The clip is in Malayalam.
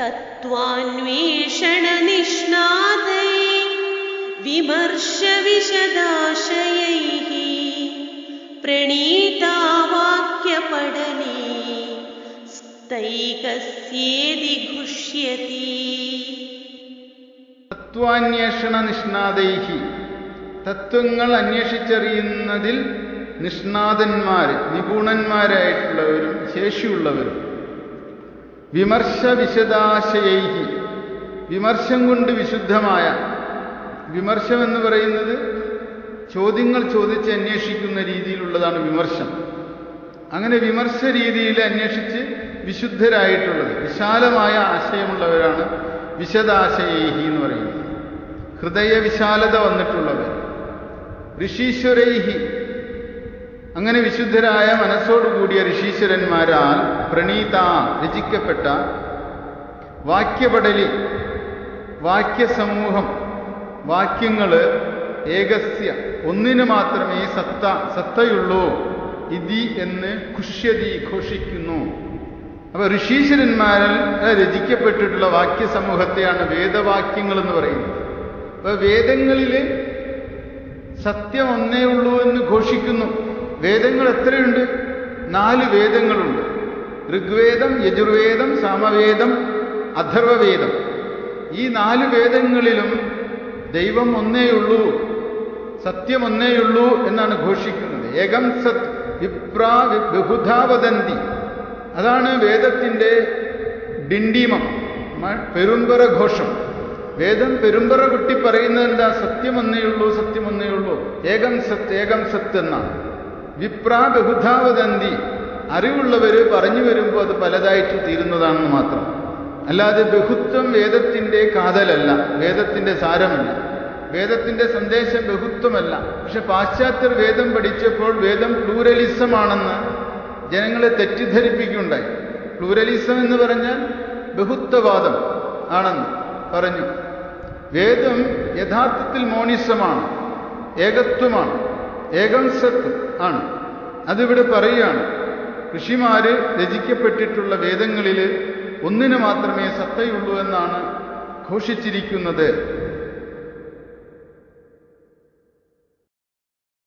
तत्त्वान्वेषणनिष्णातै विमर्शविशदाशयैः प्रणीता वाक्यपडले स्थैकस्येदि घुष्यति തത്വാന്വേഷണ നിഷ്ണാതൈഹി തത്വങ്ങൾ അന്വേഷിച്ചറിയുന്നതിൽ നിഷ്ണാതന്മാർ നിപുണന്മാരായിട്ടുള്ളവരും ശേഷിയുള്ളവരും വിമർശ വിശദാശയൈഹി വിമർശം കൊണ്ട് വിശുദ്ധമായ വിമർശം എന്ന് പറയുന്നത് ചോദ്യങ്ങൾ ചോദിച്ച് അന്വേഷിക്കുന്ന രീതിയിലുള്ളതാണ് വിമർശം. അങ്ങനെ വിമർശ രീതിയിൽ അന്വേഷിച്ച് വിശുദ്ധരായിട്ടുള്ളത് വിശാലമായ ആശയമുള്ളവരാണ് വിശദാശയേഹി എന്ന് പറയുന്നത്. ഹൃദയ വിശാലത വന്നിട്ടുള്ളവർ. ഋഷീശ്വരൈഹി അങ്ങനെ വിശുദ്ധരായ മനസ്സോടുകൂടിയ ഋഷീശ്വരന്മാരാൽ പ്രണീത രചിക്കപ്പെട്ട വാക്യപടലി വാക്യസമൂഹം വാക്യങ്ങൾ ഏകസ്യ ഒന്നിന് മാത്രമേ സത്ത സത്തയുള്ളൂ ഇതി എന്ന് ഖുഷ്യതി ഘോഷിക്കുന്നു. അപ്പൊ ഋഷീശ്വരന്മാരിൽ രചിക്കപ്പെട്ടിട്ടുള്ള വാക്യസമൂഹത്തെയാണ് വേദവാക്യങ്ങൾ എന്ന് പറയുന്നത്. അപ്പൊ വേദങ്ങളിൽ സത്യം ഒന്നേ ഉള്ളൂ എന്ന് ഘോഷിക്കുന്നു. വേദങ്ങൾ എത്രയുണ്ട്? നാല് വേദങ്ങളുണ്ട്. ഋഗ്വേദം യജുർവേദം സാമവേദം അഥർവവേദം. ഈ നാല് വേദങ്ങളിലും ദൈവം ഒന്നേയുള്ളൂ സത്യം ഒന്നേയുള്ളൂ എന്നാണ് ഘോഷിക്കുന്നത്. ഏകം സത് വിപ്രാ ബഹുധാവദന്തി അതാണ് വേദത്തിന്റെ ഡിണ്ടീമം പെരുമ്പറ ഘോഷം. വേദം പെരുമ്പറ കുട്ടി പറയുന്നത് എന്താ? സത്യം ഒന്നേയുള്ളൂ സത്യം ഒന്നേയുള്ളൂ ഏകം സത് ഏകം സത്ത് എന്നാണ്. വിപ്രാ ബഹുധാവതന്തി അറിവുള്ളവർ പറഞ്ഞു വരുമ്പോൾ അത് പലതായിട്ട് തീരുന്നതാണെന്ന് മാത്രം. അല്ലാതെ ബഹുത്വം വേദത്തിന്റെ കാതലല്ല വേദത്തിന്റെ സാരമല്ല. വേദത്തിന്റെ സന്ദേശം ബഹുത്വമല്ല. പക്ഷെ പാശ്ചാത്യർ വേദം പഠിച്ചപ്പോൾ വേദം പ്ലൂരലിസമാണെന്ന് ജനങ്ങളെ തെറ്റിദ്ധരിപ്പിക്കുകയുണ്ടായി. പ്ലൂരലിസം എന്ന് പറഞ്ഞാൽ ബഹുത്വവാദം ആണെന്ന് പറഞ്ഞു. വേദം യഥാർത്ഥത്തിൽ മോണിസമാണ് ഏകത്വമാണ്. ഏകം സത്ത് ആണ്. അതിവിടെ പറയുകയാണ് ഋഷിമാര് രചിക്കപ്പെട്ടിട്ടുള്ള വേദങ്ങളിൽ ഒന്നിന് മാത്രമേ സത്തയുള്ളൂ എന്നാണ് ഘോഷിച്ചിരിക്കുന്നത്.